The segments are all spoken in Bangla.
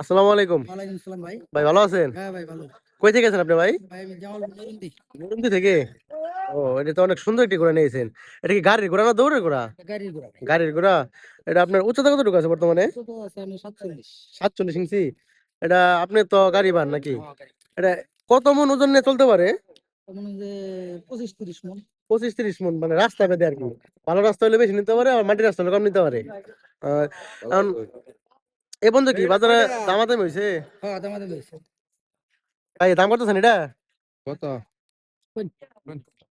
আসসালামু আলাইকুম। ওয়ালাইকুম আসসালাম ভাই। ভাই ভালো আছেন? হ্যাঁ ভাই ভালো। কই থেকে আছেন আপনি ভাই? ভাই আমি জামাল নরন্দি। থেকে? ও এটা তো অনেক সুন্দর একটি ঘোড়া নিয়েছেন। এটা কি গাড়ির ঘোড়া না দৌড়ের ঘোড়া? গাড়ির ঘোড়া গাড়ির ঘোড়া। এটা আপনার উচ্চতা কতটুকু আছে বর্তমানে? সাতচল্লিশ। ইঞ্চি। এটা আপনি তো গাড়ি বান নাকি? হ্যাঁ, এটা কত মন ওজন নিয়ে চলতে পারে? পঁচিশ তিরিশ মন। পঁচিশ তিরিশ মন মানে রাস্তা বেঁধে আর কি। ভালো রাস্তা হলে বেশি নিতে পারে আর মাটির রাস্তা হলে কম নিতে পারে। এখন এ বন্ধু কি বাজারে দামাদামি হয়েছে হ্যাঁ দামাতে লইছে ভাই দাম করতেছেন এটা কত?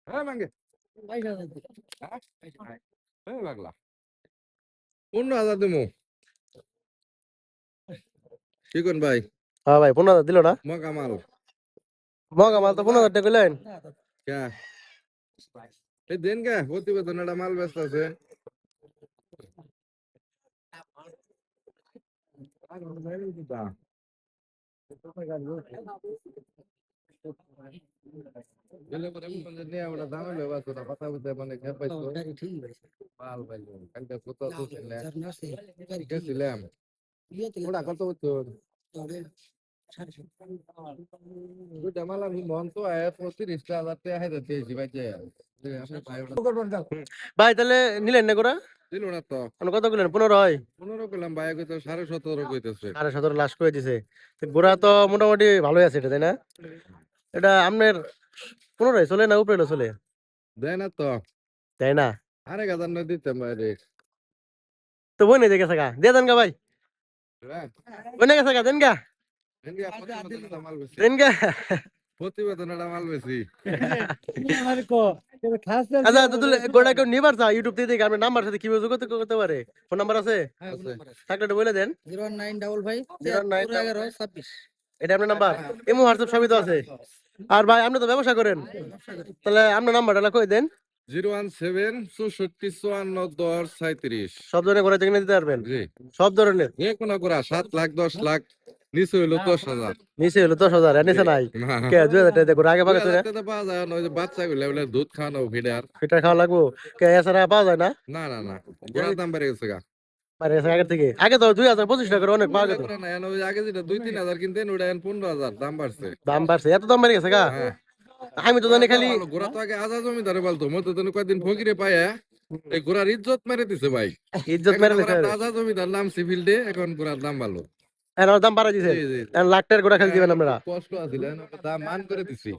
হ্যাঁ মাঙ্গে। হ্যাঁ লাগলা পনেরো হাজার দিমু। শিকুন ভাই? হ্যাঁ ভাই পনেরো হাজার দিল না? মগা মাল। মগা মাল তো পনেরো হাজার টাকা কইলেন? না, তো- কে? এই দেন কে প্রতিবেদন একটা মাল ব্যস্ত আছে সাড়ে সাত। দুইটা মাল মন তো আয় পঁয়ত্রিশটা হাজার টাকা হাজার দিয়েছি ভাই তাহলে নিলেন না গোড়া? দিল না তো। কত কইলেন পনেরো হয়। পনেরো করলাম ভাই কইতো সাড়ে সতেরো কইতেছে। সাড়ে সতেরো লাস্ট করে দিছে। তো তো মোটামুটি ভালোই আছে এটা তাই না? এটা আপনার পনেরো চলে না উপরে চলে? দেয় না তো। তাই না? আরেক হাজার নয় দিতাম বাইরে তো বই নেই দেখে থাকা। দিয়ে দেন গা ভাই। বই নেই গেছে দেন গা। দেন গা প্রতিবেদন একটা মাল বেশি। আচ্ছা যে- গোড়া কেউ নিবার চা ইউটিউব থেকে আপনার নাম্বার সাথে কীভাবে যোগাযোগ করতে পারে? ফোন নাম্বার আছে? হ্যাঁ, আছে। নম্বর আছে। থাকলে বলে দেন। 01955 099 তিয়াত্তর এগারো ছাব্বিশ। এটা আপনার নাম্বার হোয়াটসঅ্যাপ সবই তো আছে। আর ভাই আপনি তো ব্যবসা করেন। তাহলে আপনার নাম্বারটা কই দেন? জিরো ওয়ান সেভেন চৌষট্টি চুয়ান্ন দশ সাঁত্রিশ সব ধরনের থেকে নিতে পারবেন। সব ধরনের। যে কোনো করা সাত লাখ দশ লাখ। নিচে হইল দশ হাজার। নিচে হলো দশ হাজার আর নিচে নাই? কে দুই হাজার টাকা ঘোড়া আগে দুই পাকে তো হাজার টাকা পাওয়া যায় না, ওই যে বাচ্চা গুলা বলে দুধ খাওয়ানো ফিডার ফিটার খাওয়া লাগবো? কে এছাড়া পাওয়া যায় না? না না না। গোড়ার দাম বেড়ে গেছে গা। বাইরে থেকে? আগে তো দুই হাজার পঁচিশ অনেক পাওয়া যেত। আগে যেটা দুই তিন হাজার কিনতেন ওটা এখন পনেরো হাজার দাম বাড়ছে। দাম বাড়ছে এত দাম বেড়ে গেছে গা? হ্যাঁ। আমি তো জানি খালি ঘোড়া তো আগে আজা জমিদারে বলতো মতো তো কয়েকদিন ফকিরে পায় এই ঘোড়ার ইজ্জত মেরে দিছে ভাই। ইজ্জত মেরে দিছে। আজা জমিদার নাম সিভিলডে এখন ঘোড়ার দাম ভালো। এর দাম বাড়া দিছে। জি। লাখ টাকার খালি দিবেন আপনারা। কষ্ট আছিল দাম মান করে দিছি।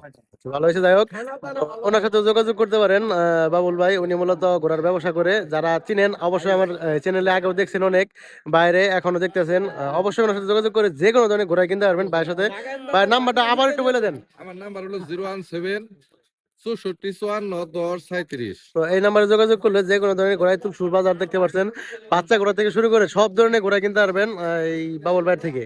ভালো হয়েছে যাই হোক। ওনার সাথে যোগাযোগ করতে পারেন বাবুল ভাই। উনি মূলত ঘোড়ার ব্যবসা করে। যারা চিনেন অবশ্যই আমার চ্যানেলে আগেও দেখছেন অনেক। বাইরে এখনও দেখতেছেন। অবশ্যই ওনার সাথে যোগাযোগ করে যে কোনো ধরনের ঘোড়া কিনতে পারবেন ভাইয়ের সাথে। ভাইয়ের নাম্বারটা আবার একটু বলে দেন। আমার নাম্বার হলো জিরো ওয়ান সেভেন দশ এই নাম্বারে যোগাযোগ করলে ঘোড়ায় তুমি সুরবাজার দেখতে বাচ্চা ঘোড়া থেকে শুরু করে সব ধরনের ঘোড়া কিনতে পারবেন এই বাবুল ভাইয়ের থেকে।